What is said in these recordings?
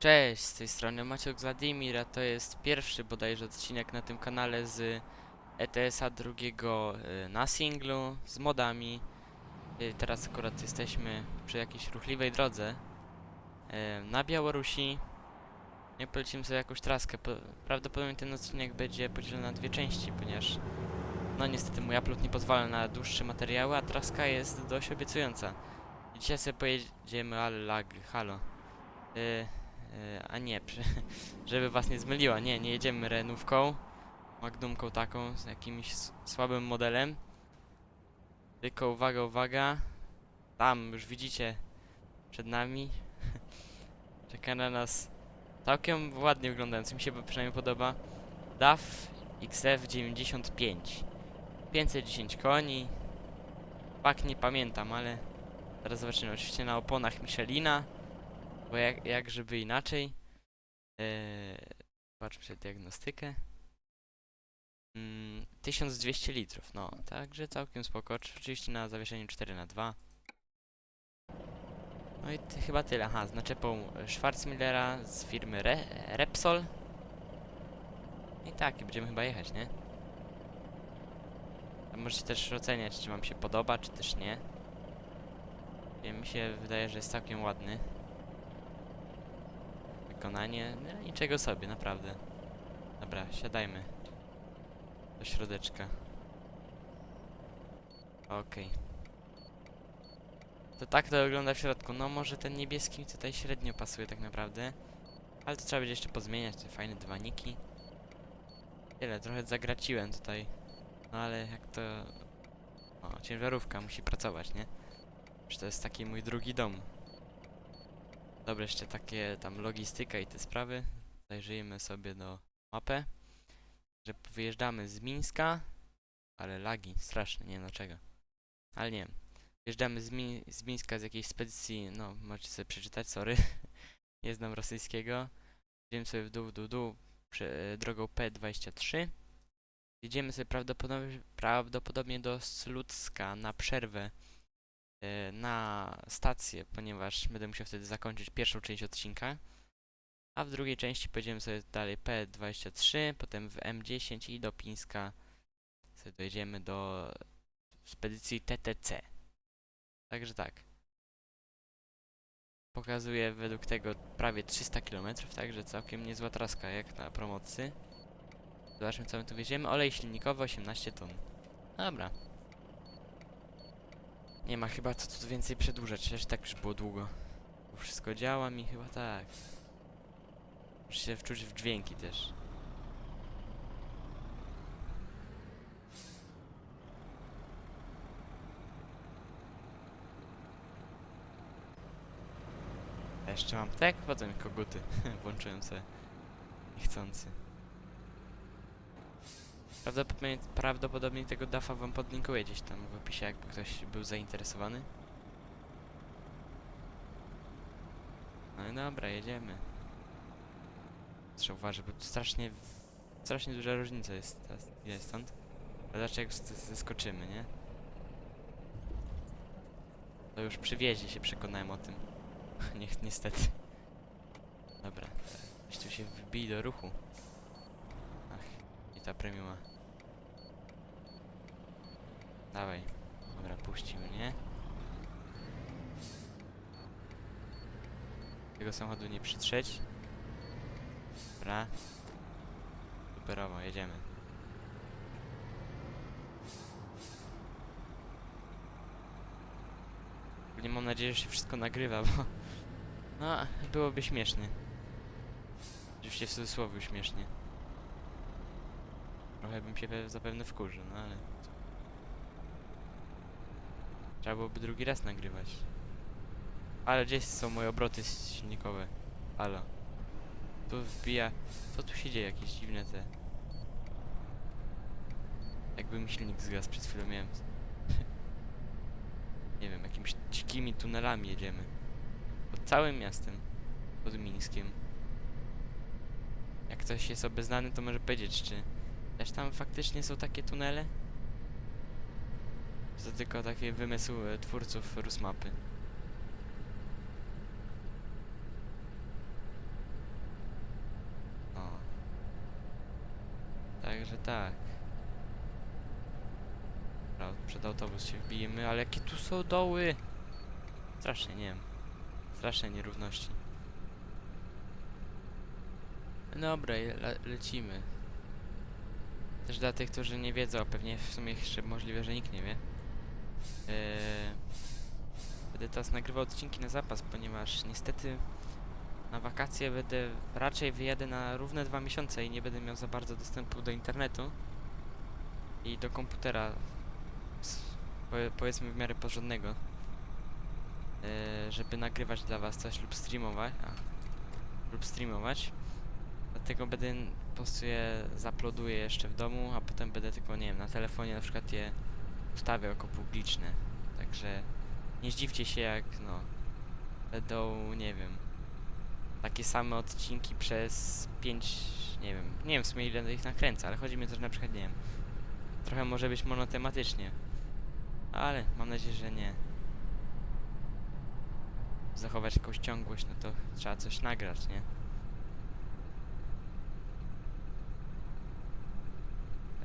Cześć, z tej strony Maciek Wladimir, a to jest pierwszy bodajże odcinek na tym kanale z ETS-a drugiego y, na singlu, z modami. Y, Teraz akurat jesteśmy przy jakiejś ruchliwej drodze y, na Białorusi. Nie polecimy sobie jakąś traskę. Po, prawdopodobnie ten odcinek będzie podzielony na dwie części, ponieważ no niestety mój upload nie pozwala na dłuższe materiały, a traska jest dość obiecująca. Dzisiaj sobie pojedziemy, ale lag, halo. Y, E, a nie, żeby was nie zmyliła, nie, nie jedziemy renówką, magnumką taką, z jakimś słabym modelem. Tylko uwaga, uwaga, tam już widzicie przed nami, czeka na nas całkiem ładnie wyglądający, mi się przynajmniej podoba, DAF XF 95, 510 koni, pak nie pamiętam, ale zaraz zobaczymy, oczywiście na oponach Michelina, bo jak, jak żeby inaczej. Eee, patrzmy sobie diagnostykę. Mm, 1200 litrów, no, także całkiem spoko. Oczywiście na zawieszeniu 4 na 2 No i ty, chyba tyle. Aha, z naczepą Schwarzmillera z firmy Re Repsol. I tak, i będziemy chyba jechać, nie? A możecie też oceniać, czy wam się podoba, czy też. Nie, Mi się wydaje, że jest całkiem ładny wykonanie. No, niczego sobie, naprawdę. Dobra, siadajmy. Do środeczka. Okej. To tak to wygląda w środku. No może ten niebieski tutaj średnio pasuje tak naprawdę. Ale to trzeba będzie jeszcze pozmieniać, te fajne dywaniki. Tyle, trochę zagraciłem tutaj. No ale jak to... O, ciężarówka musi pracować, nie? Że to jest taki mój drugi dom. Dobra, jeszcze takie tam logistyka i te sprawy. Zajrzyjmy sobie do mapy. Że wyjeżdżamy z Mińska. Ale lagi, straszne, nie wiem dlaczego. Ale nie wiem. Wyjeżdżamy z, Mi z Mińska z jakiejś spedycji, no możecie sobie przeczytać, sorry. nie znam rosyjskiego. Jedziemy sobie w dół, dół, dół, prze, drogą P23. Jedziemy sobie prawdopodobnie, prawdopodobnie do Slucka na przerwę na stację, ponieważ będę musiał wtedy zakończyć pierwszą część odcinka. A w drugiej części pojedziemy sobie dalej P23, potem w M10 i do Pińska sobie dojedziemy do spedycji TTC. Także tak. Pokazuje według tego prawie 300 km, także całkiem niezła traska jak na promocy. Zobaczmy co my tu wieziemy. Olej silnikowy 18 ton. Dobra. Nie ma chyba co tu więcej przedłużać, przecież tak już było długo. Bo wszystko działa mi chyba tak. Muszę się wczuć w dźwięki też. Jeszcze mam tak, potem koguty włączyłem sobie niechcący. Prawdopodobnie, prawdopodobnie tego dafa wam podlinkuję gdzieś tam w opisie, jakby ktoś był zainteresowany. No i dobra, jedziemy. Trzeba uważać, bo tu strasznie, strasznie duża różnica jest jest stąd. A dlaczego zeskoczymy, nie? To już przy wjeździe się przekonałem o tym. Niech, niestety. Dobra, jeszcze się wbij do ruchu. Ach, i ta premiuma. Dawaj. Dobra, puścił mnie. Tego samochodu nie przytrzeć. Dobra. Superowo, jedziemy. Nie mam nadzieję, że się wszystko nagrywa, bo... No, byłoby śmiesznie. Oczywiście w cudzysłowie śmiesznie. Trochę bym się pe- zapewne wkurzył, no ale... Trzeba byłoby drugi raz nagrywać. Ale gdzieś są moje obroty silnikowe? Halo. Tu wbija... Co tu się dzieje? Jakieś dziwne te... Jakby mi silnik zgasł, przed chwilą miałem... Nie wiem, jakimiś dzikimi tunelami jedziemy. Pod całym miastem. Pod Mińskiem. Jak ktoś jest obeznany, to może powiedzieć, czy też tam faktycznie są takie tunele? To tylko taki wymysł e, twórców Rusmapy. O. Także tak. Dobra, przed autobus się wbijemy, ale jakie tu są doły! Strasznie, nie wiem. Straszne nierówności. Dobra, le lecimy. Też dla tych, którzy nie wiedzą, a pewnie w sumie jeszcze możliwe, że nikt nie wie. Eee, będę teraz nagrywał odcinki na zapas, ponieważ niestety na wakacje będę raczej wyjadę na równe dwa miesiące i nie będę miał za bardzo dostępu do internetu i do komputera powiedzmy w miarę porządnego e, żeby nagrywać dla was coś lub streamować a, lub streamować. Dlatego będę po prostu je zaploduję jeszcze w domu a potem będę tylko nie wiem na telefonie na przykład je ustawiał jako publiczne także nie zdziwcie się jak no będą nie wiem takie same odcinki przez 5, nie wiem, nie wiem w sumie ile ich nakręcę, ale chodzi mi to, że na przykład, nie wiem, trochę może być monotematycznie, ale mam nadzieję, że nie. Zachować jakąś ciągłość, no to trzeba coś nagrać, nie?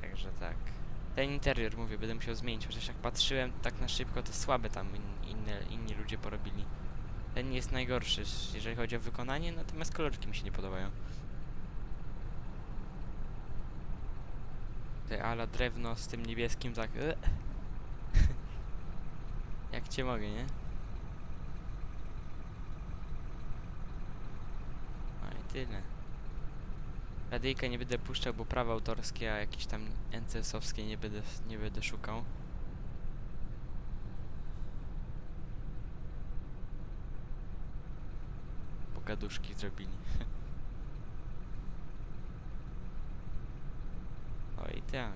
Także tak. Ten interior, mówię, będę musiał zmienić, chociaż jak patrzyłem tak na szybko, to słabe tam in, inne, inni ludzie porobili. Ten jest najgorszy, jeżeli chodzi o wykonanie, natomiast kolorki mi się nie podobają. Te ala drewno z tym niebieskim tak... e. Jak cię mogę, nie? No i tyle. Radyjka nie będę puszczał, bo prawa autorskie, a jakieś tam NCS-owskie nie będę, nie będę szukał. Pogaduszki zrobili. O i tak.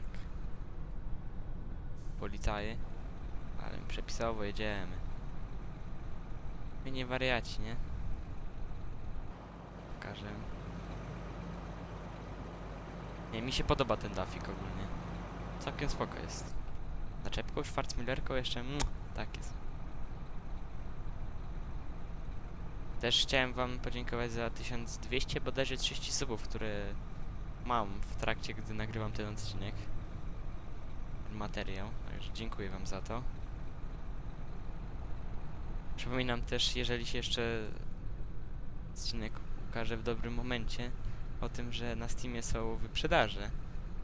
Policaje. Ale przepisowo jedziemy. My nie wariaci, nie? Pokażę. Nie, mi się podoba ten dafik ogólnie. Całkiem spoko jest. Naczepką, Schwarzmüllerką jeszcze, mm, tak jest. Też chciałem wam podziękować za 1200 bodajże 30 subów, które mam w trakcie, gdy nagrywam ten odcinek. Materiał, także dziękuję wam za to. Przypominam też, jeżeli się jeszcze odcinek ukaże w dobrym momencie, o tym, że na Steamie są wyprzedaże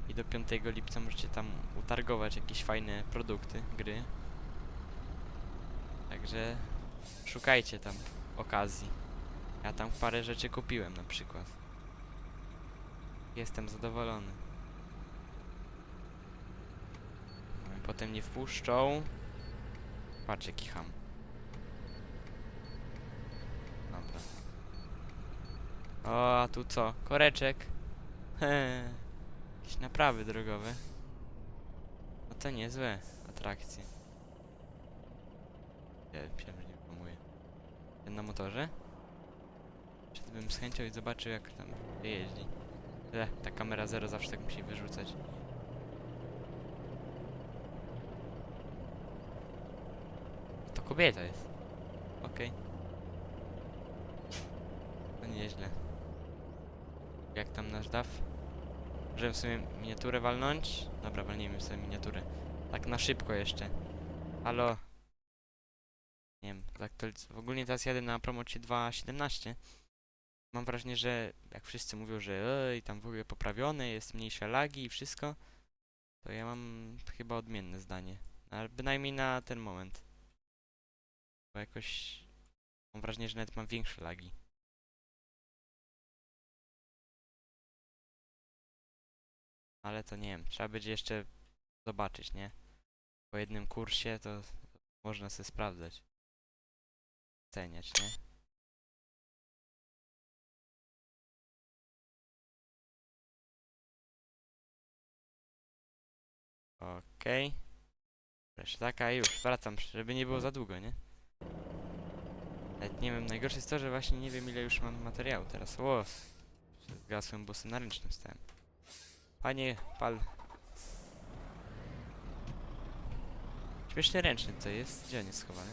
i do 5 lipca możecie tam utargować jakieś fajne produkty, gry. Także szukajcie tam okazji. Ja tam parę rzeczy kupiłem na przykład. Jestem zadowolony. Potem nie wpuszczą. Patrz jaki ham. Dobra. O, a tu co? Koreczek. He. Jakieś naprawy drogowe. No to niezłe atrakcje. Ja że nie pomuje. Ten na motorze? Czy bym z chęcią i zobaczył jak tam jeździ. Le, ta kamera zero zawsze tak musi wyrzucać. To kobieta jest. Okej. No nieźle. Jak tam nasz DAF? Możemy sobie miniaturę walnąć? Dobra, walnijmy sobie miniaturę. Tak na szybko jeszcze. Halo? Nie wiem, zaktualiz- w ogóle teraz jadę na promocie 2.17. Mam wrażenie, że jak wszyscy mówią, że ej, tam w ogóle poprawione, jest mniejsze lagi i wszystko, to ja mam chyba odmienne zdanie. Ale bynajmniej na ten moment. Bo jakoś mam wrażenie, że nawet mam większe lagi. Ale to nie wiem, trzeba będzie jeszcze zobaczyć, nie? Po jednym kursie to można sobie sprawdzać. Oceniać, nie? Okej. Jeszcze taka już, wracam, żeby nie było za długo, nie? Nawet nie wiem, najgorsze jest to, że właśnie nie wiem ile już mam materiału teraz. O, zgasłem, bo sobie na ręcznym stałem. Panie, pal. Śmieszny ręczny to jest. Gdzie on jest schowany?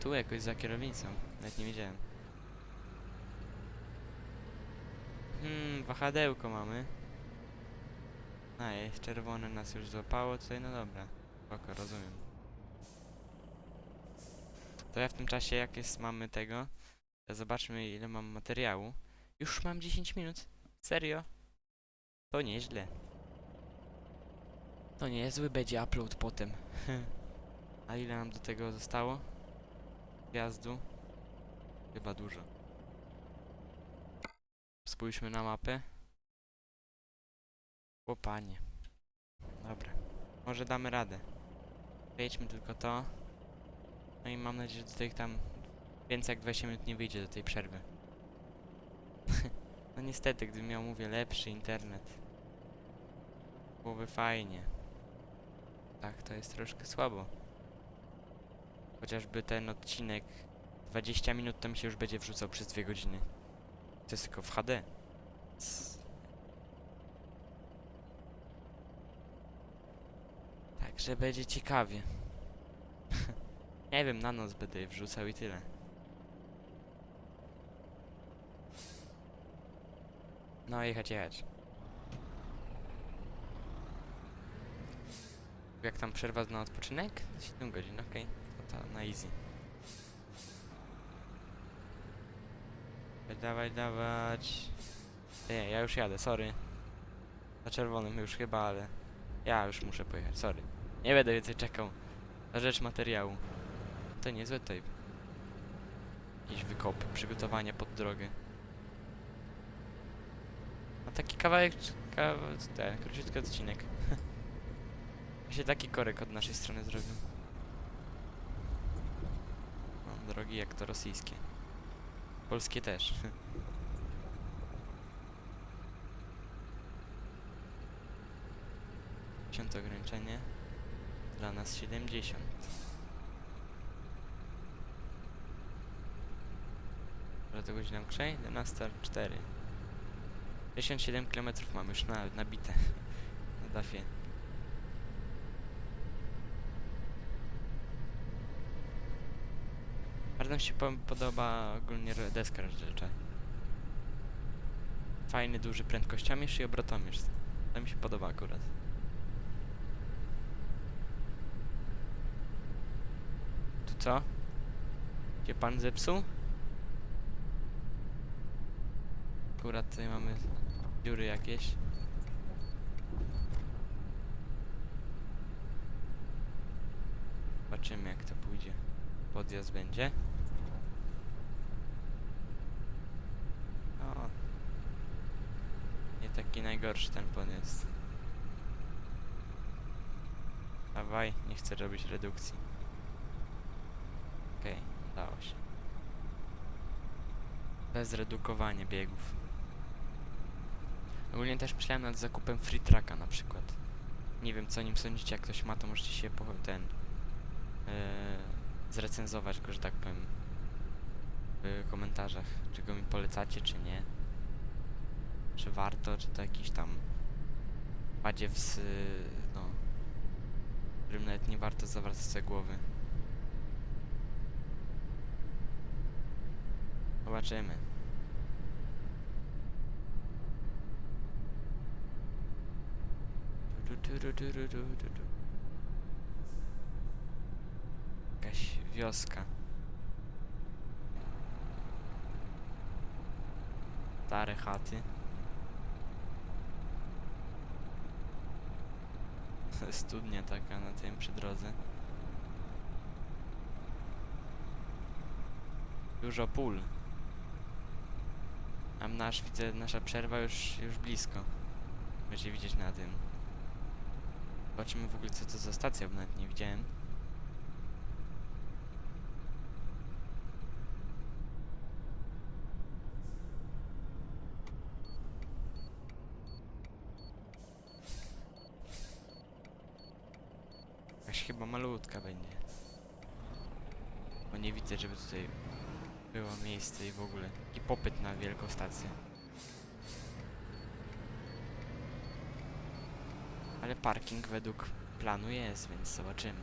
Tu jakoś za kierownicą. Nawet nie wiedziałem. Hmm, wahadełko mamy. A, jest czerwone nas już złapało tutaj, no dobra. Spoko, rozumiem. To ja w tym czasie, jak jest, mamy tego, zobaczmy ile mam materiału. Już mam 10 minut. Serio? To nieźle. To niezły będzie upload potem. A ile nam do tego zostało? Wjazdu? Chyba dużo. Spójrzmy na mapę. Chłopanie. Dobra. Może damy radę. Przejdźmy tylko to. No i mam nadzieję, że do tam więcej jak 20 minut nie wyjdzie do tej przerwy. no niestety, gdybym miał, mówię, lepszy internet. Byłoby fajnie. Tak, to jest troszkę słabo. Chociażby ten odcinek 20 minut to mi się już będzie wrzucał przez 2 godziny. To jest tylko w HD. Cs. Także będzie ciekawie. Nie wiem, na noc będę je wrzucał i tyle. No, jechać, jechać. Jak tam przerwa na odpoczynek? 7 godzin, okej. To, to na easy. Dawaj, dawać. Nie, ja już jadę, sorry. Na czerwonym już chyba, ale ja już muszę pojechać, sorry. Nie będę więcej czekał na rzecz materiału. To niezłe tutaj. Jakieś wykopy, przygotowania pod drogę. A taki kawałek, kawałek, ten, króciutki odcinek. się taki korek od naszej strony zrobił. No, drogi jak to rosyjskie. Polskie też. Piąte ograniczenie. Dla nas 70. Ile to godzina krzej? 11.04. 57 km mam już na, nabite. Na dafie. Bardzo mi się po- podoba ogólnie deska rozdzielcza. Fajny, duży prędkościomierz i obrotomierz. To mi się podoba akurat. Tu co? Gdzie pan zepsuł? Akurat tutaj mamy dziury jakieś. Zobaczymy jak to pójdzie. Podjazd będzie. O. Nie taki najgorszy ten podjazd. Dawaj, nie chcę robić redukcji. Okej, udało się. Bez redukowania biegów. Ogólnie też myślałem nad zakupem free tracka na przykład. Nie wiem co nim sądzicie, jak ktoś ma to możecie się po ten yy, zrecenzować go, że tak powiem w komentarzach, czy go mi polecacie, czy nie. Czy warto, czy to jakiś tam badziew z, no, którym nawet nie warto zawracać sobie głowy. Zobaczymy. Jakaś wioska. Stare chaty. Studnia taka na tym przy drodze. Dużo pól. A nasz, widzę, nasza przerwa już, już blisko. Będzie widzieć na tym. Zobaczymy w ogóle co to za stacja, bo nawet nie widziałem. Jakaś chyba malutka będzie. Bo nie widzę, żeby tutaj było miejsce i w ogóle. I popyt na wielką stację. Ale parking według planu jest, więc zobaczymy.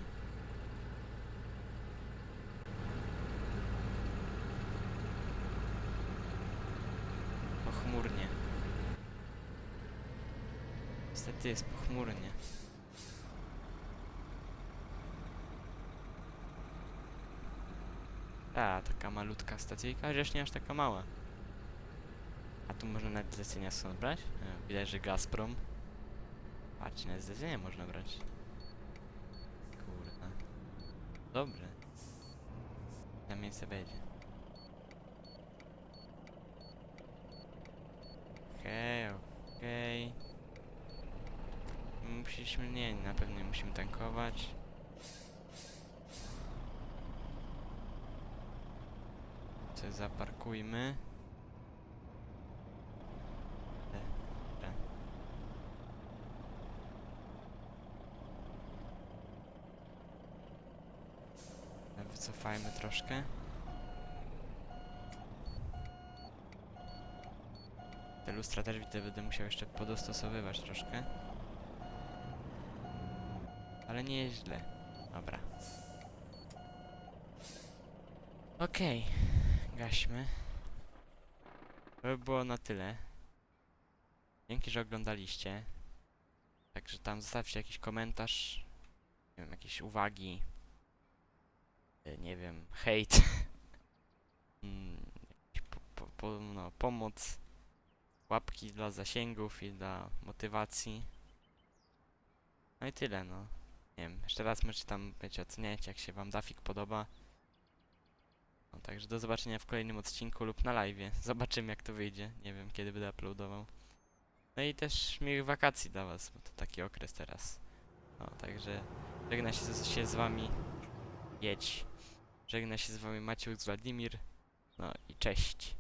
Pochmurnie. Niestety jest pochmurnie. A, taka malutka stacyjka, chociaż nie aż taka mała. A tu można nawet zlecenia stąd brać? E, Widać, że Gazprom. Patrzcie, nawet zlecenia można brać. Kurwa. Dobre. Na miejsce będzie. Okej, okej. Musieliśmy, nie, na pewno musimy tankować. Zaparkujmy. Troszkę. Te lustra też widzę, będę musiał jeszcze podostosowywać troszkę. Ale nie jest źle. Dobra. Okej. Gaśmy. To by było na tyle. Dzięki, że oglądaliście. Także tam zostawcie jakiś komentarz. Nie wiem, jakieś uwagi. Y, Nie wiem, hejt. Mm, po, po, po, no, pomoc. Łapki dla zasięgów i dla motywacji. No i tyle, no. Nie wiem, jeszcze raz możecie tam, wiecie, oceniać, jak się wam Dafik podoba. No, także do zobaczenia w kolejnym odcinku lub na live. Zobaczymy jak to wyjdzie. Nie wiem kiedy będę uploadował. No i też miłych wakacji dla was, bo to taki okres teraz. No, także żegna się się z wami. Jedź. Żegna się z wami Maciek z Wladimir. No i cześć.